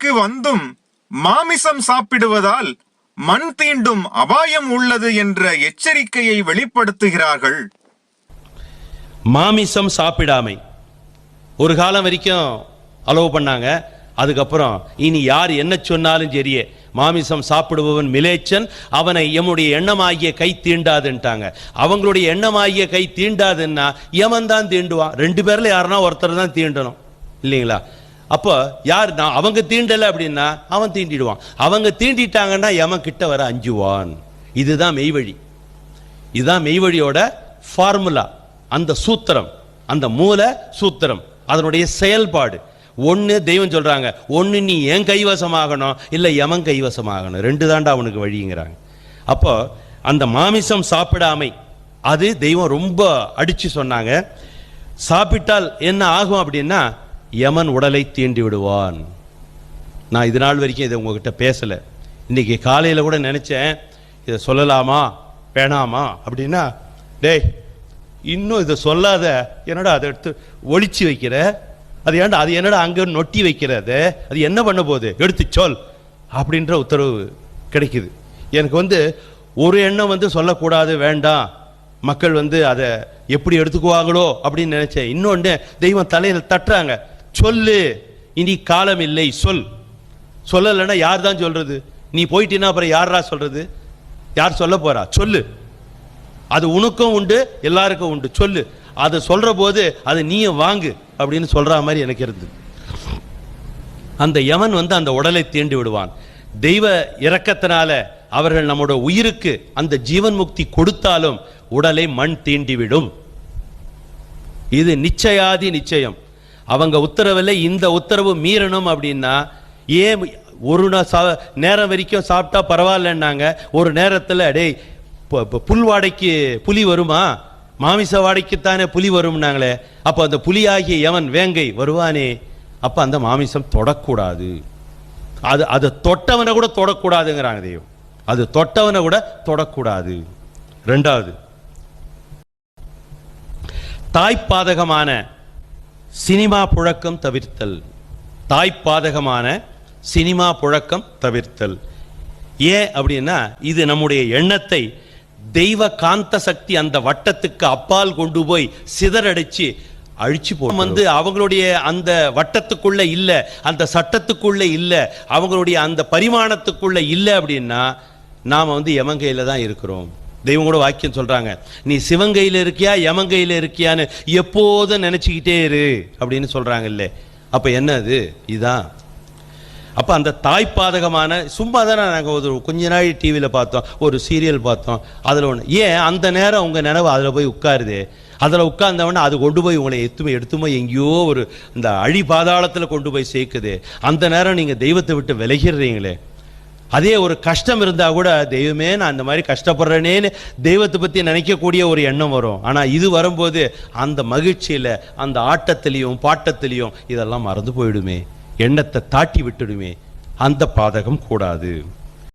க்கு வந்தும் மாமிசம் சாப்பிடுவதால் மண் தீண்டும் அபாயம் உள்ளது என்ற எச்சரிக்கையை வெளிப்படுத்துகிறார்கள். மாமிசம் சாப்பிடாமை. ஒரு காலம் வரைக்கும் அலோவ் பண்ணாங்க. அதுக்கப்புறம் இனி யார் என்ன சொன்னாலும் சரியே மாமிசம் சாப்பிடுபவன் மிலேச்சன் அவனை எம்முடைய எண்ணமாகிய கை தீண்டாதுன்ட்டாங்க. அவங்களுடைய எண்ணமாகிய கை தீண்டாதுன்னா எவன் தான் தீண்டுவான். ரெண்டு பேரில் யாருன்னா ஒருத்தர் தான் தீண்டணும். இல்லைங்களா? அப்போ யார் நான் அவங்க தீண்டலை அப்படின்னா அவன் தீண்டிடுவான். அவங்க தீண்டிட்டாங்கன்னா எவன் கிட்ட வர அஞ்சுவான். இதுதான் மெய்வழி. இதுதான் மெய்வழியோட ஃபார்முலா அந்த சூத்திரம். அந்த மூல சூத்திரம். அதனுடைய செயல்பாடு. ஒன்று தெய்வம் சொல்கிறாங்க ஒன்று நீ என் கைவசமாகணும்? இல்லை எவன் கைவசமாகணும்? ரெண்டு தாண்டா அவனுக்கு வழிங்கிறாங்க. அப்போ அந்த மாமிசம் சாப்பிடாமை. அது தெய்வம் ரொம்ப அடித்து சொன்னாங்க. சாப்பிட்டால் என்ன ஆகும் அப்படின்னா யமன் உடலை தீண்டி விடுவான். நான் இது நாள் வரைக்கும் இதை உங்ககிட்ட பேசலை. இன்னைக்கு காலையில் கூட நினச்சேன் இதை சொல்லலாமா வேணாமா? அப்படின்னா டேய் இன்னும் இதை சொல்லாத என்னடா அதை எடுத்து ஒழிச்சு வைக்கிற? அது ஏன்டா அது என்னடா அங்கே நொட்டி வைக்கிறது அது? என்ன பண்ண போகுது? எடுத்து சொல் அப்படின்ற உத்தரவு கிடைக்குது. எனக்கு வந்து ஒரு எண்ணம் வந்து சொல்லக்கூடாது வேண்டாம். மக்கள் வந்து அதை எப்படி எடுத்துக்குவாங்களோ அப்படின்னு நினச்சேன். இன்னொன்று தெய்வம் தலையில் தட்டுறாங்க. சொல்லு. இனி காலம் இல்லை. சொல். சொல்லலைன்னா யார் தான் சொல்றது? நீ போயிட்டீன்னா அப்புறம் யாரா சொல்றது? யார் சொல்ல போறா? சொல்லு. அது உனக்கும் உண்டு எல்லாருக்கும் உண்டு. சொல்லு. அதை சொல்ற போது அதை நீயும் வாங்கு அப்படின்னு சொல்ற மாதிரி எனக்கு இருந்தது அந்த யமன் வந்து அந்த உடலை தீண்டி விடுவான். தெய்வ இரக்கத்தினால அவர்கள் நம்மோட உயிருக்கு அந்த ஜீவன் முக்தி கொடுத்தாலும் உடலை மண் தீண்டிவிடும். இது நிச்சயாதி நிச்சயம். அவங்க உத்தரவில் இந்த உத்தரவு மீறணும் அப்படின்னா ஏன் ஒரு நாள் சா- நேரம் வரைக்கும் சாப்பிட்டா பரவாயில்லன்னாங்க. ஒரு நேரத்தில் டேய் புல்வாடைக்கு புல் வாடைக்கு புலி வருமா? மாமிச வாடைக்குத்தானே புலி வரும்னாங்களே. அப்போ அந்த புலியாகிய எவன் வேங்கை வருவானே. அப்போ அந்த மாமிசம் தொடக்கூடாது. அது அதை தொட்டவனை கூட தொடக்கூடாதுங்கிறாங்க தெய்வம். அது தொட்டவனை கூட தொடக்கூடாது. ரெண்டாவது தாய்ப்பாதகமான சினிமா புழக்கம் தவிர்த்தல். தாய்ப்பாதகமான சினிமா புழக்கம் தவிர்த்தல். ஏன் அப்படின்னா இது நம்முடைய எண்ணத்தை தெய்வ காந்த சக்தி அந்த வட்டத்துக்கு அப்பால் கொண்டு போய் சிதறடிச்சு அழிச்சு போடும் வந்து அவங்களுடைய அந்த வட்டத்துக்குள்ள இல்ல அந்த சட்டத்துக்குள்ள இல்ல அவங்களுடைய அந்த பரிமாணத்துக்குள்ள இல்ல அப்படின்னா நாம வந்து எமங்கையில தான் இருக்கிறோம்? தெய்வம் கூட வாக்கியம் சொல்கிறாங்க நீ சிவங்கையில் இருக்கியா யமங்கையில் இருக்கியான்னு எப்போதும் நினச்சிக்கிட்டே இரு அப்படின்னு சொல்றாங்க அப்போ அப்ப என்ன அது இதான். அப்போ அந்த தாய்ப்பாதகமான சும்மா தானே நாங்கள் ஒரு கொஞ்ச நாள் டிவியில் பார்த்தோம் ஒரு சீரியல் பார்த்தோம். அதில் ஒன்று ஏன் அந்த நேரம் உங்கள் நினைவு அதில் போய் உட்காருது? அதில் உட்கார்ந்தவொடனே அது கொண்டு போய் உங்களை எத்துமே எடுத்துமோ எங்கேயோ ஒரு இந்த அழி பாதாளத்தில் கொண்டு போய் சேர்க்குது. அந்த நேரம் நீங்கள் தெய்வத்தை விட்டு விலகிடுறீங்களே. அதே ஒரு கஷ்டம் இருந்தால் கூட தெய்வமே நான் அந்த மாதிரி கஷ்டப்படுறேனேன்னு தெய்வத்தை பற்றி நினைக்கக்கூடிய ஒரு எண்ணம் வரும். ஆனால் இது வரும்போது அந்த மகிழ்ச்சியில் அந்த ஆட்டத்திலையும் பாட்டத்திலையும் இதெல்லாம் மறந்து போயிடுமே. எண்ணத்தை தாட்டி விட்டுடுமே. அந்த பாதகம் கூடாது.